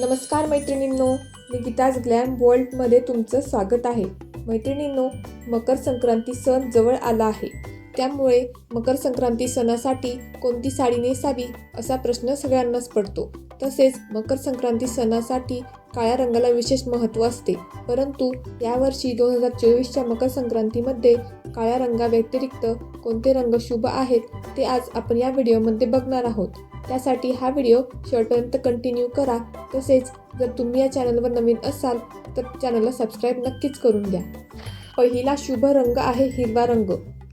नमस्कार मैत्रिणींनो मी गीताज ग्लॅम वर्ल्डमध्ये तुमचं स्वागत आहे. मैत्रिणींनो मकर संक्रांती सण जवळ आला आहे. त्यामुळे मकर संक्रांती सणासाठी कोणती साडी नेसावी असा प्रश्न सगळ्यांनाच पडतो. तसेच मकर संक्रांती सणासाठी काळ्या रंगाला विशेष महत्त्व असते. परंतु यावर्षी दोन हजार चोवीसच्या मकर संक्रांतीमध्ये काळ्या रंगाव्यतिरिक्त कोणते रंग शुभ आहेत ते आज आपण या व्हिडिओमध्ये बघणार आहोत. त्यासाठी हा व्हिडिओ शेवटपर्यंत कंटिन्यू करा. तसेच जर तुम्ही या चॅनलवर नवीन असाल तर चॅनलला सबस्क्राईब नक्कीच करून घ्या. पहिला शुभ रंग आहे हिरवा रंग.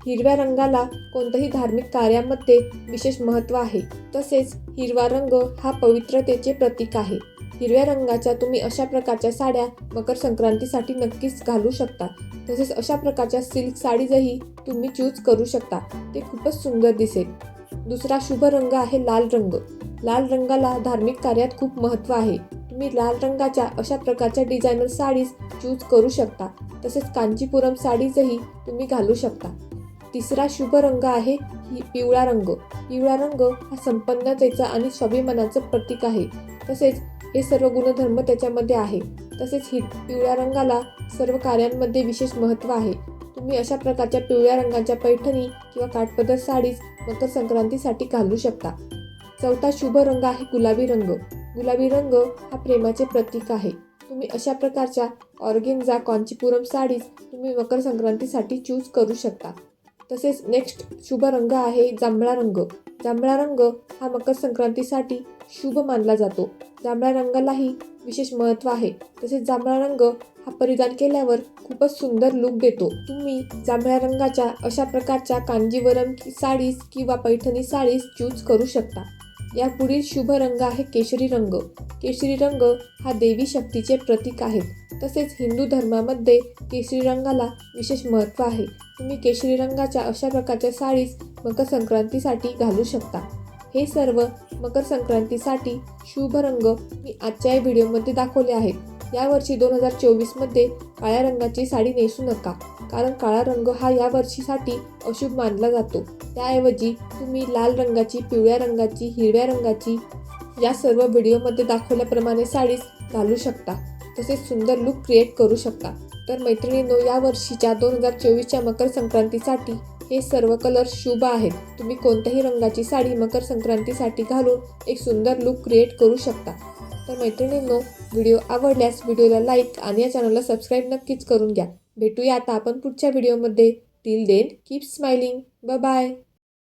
हिरव्या रंगाला कोणत्याही धार्मिक कार्यामध्ये विशेष महत्त्व आहे. तसेच हिरवा रंग हा पवित्रतेचे प्रतीक आहे. हिरव्या रंगाच्या तुम्ही अशा प्रकारच्या साड्या मकर संक्रांतीसाठी नक्कीच घालू शकता. तसेच अशा प्रकारच्या सिल्क साडीजही तुम्ही चूज करू शकता. ते खूपच सुंदर दिसेल. दुसरा शुभ रंग आहे लाल रंग. लाल रंगाला धार्मिक कार्यात खूप महत्त्व आहे. तुम्ही लाल रंगाच्या अशा प्रकारच्या डिझायनर साडीज चूज करू शकता. तसेच कांचीपुरम साडीजही तुम्ही घालू शकता. तिसरा शुभ रंग आहे ही पिवळा रंग. पिवळा रंग हा संपन्नतेचा आणि स्वाभिमानाचं प्रतीक आहे. तसेच हे सर्व गुणधर्म त्याच्यामध्ये आहे. तसेच ही पिवळ्या रंगाला सर्व कार्यांमध्ये विशेष महत्त्व आहे. तुम्ही अशा प्रकारच्या पिवळ्या रंगाच्या पैठणी किंवा काठपदर साडीज मकर संक्रांतीसाठी घालू शकता. चौथा शुभ रंग आहे गुलाबी रंग. गुलाबी रंग हा प्रेमाचे प्रतीक आहे. तुम्ही अशा प्रकारच्या ऑर्गेन्झा कॉन्चीपुरम साडीज तुम्ही मकर संक्रांतीसाठी चूज करू शकता. तसेच नेक्स्ट शुभ रंग आहे जांभळा रंग. जांभळा रंग हा मकर संक्रांतीसाठी शुभ मानला जातो. जांभळ्या रंगालाही विशेष महत्त्व आहे. तसेच जांभळा रंग हा परिधान केल्यावर खूपच सुंदर लुक देतो. तुम्ही जांभळ्या रंगाच्या अशा प्रकारच्या कांजीवरम साडीज किंवा पैठणी साडीज चूज करू शकता. या पुढील शुभ रंग आहे केशरी रंग. केशरी रंग हा देवी शक्तीचे प्रतीक आहे. तसेच हिंदू धर्मामध्ये केशरी रंगाला विशेष महत्त्व आहे. तुम्ही केशरी रंगाच्या अशा प्रकारच्या साडीज मकर संक्रांतीसाठी घालू शकता. हे सर्व मकर संक्रांतीसाठी शुभ रंग मी आजच्या या व्हिडिओमध्ये दाखवले आहेत. यावर्षी दोन हजार चोवीसमध्ये काळ्या रंगाची साडी नेसू नका कारण काळा रंग हा या वर्षीसाठी अशुभ मानला जातो. त्याऐवजी तुम्ही लाल रंगाची पिवळ्या रंगाची हिरव्या रंगाची या सर्व व्हिडिओमध्ये दाखवल्याप्रमाणे साडीज घालू शकता. तसेच सुंदर लुक क्रिएट करू शकता. तर मैत्रिणींनो या वर्षीच्या दोन हजार चोवीसच्या मकर संक्रांतीसाठी हे सर्व कलर शुभ आहेत. तुम्ही कोणत्याही रंगाची साडी मकर संक्रांतीसाठी घालून एक सुंदर लुक क्रिएट करू शकता. तर मैत्रिणींनो व्हिडिओ आवडल्यास व्हिडिओला लाईक आणि या चॅनलला सबस्क्राईब नक्कीच करून घ्या. भेटूया आता आपण पुढच्या व्हिडिओमध्ये till then keep smiling bye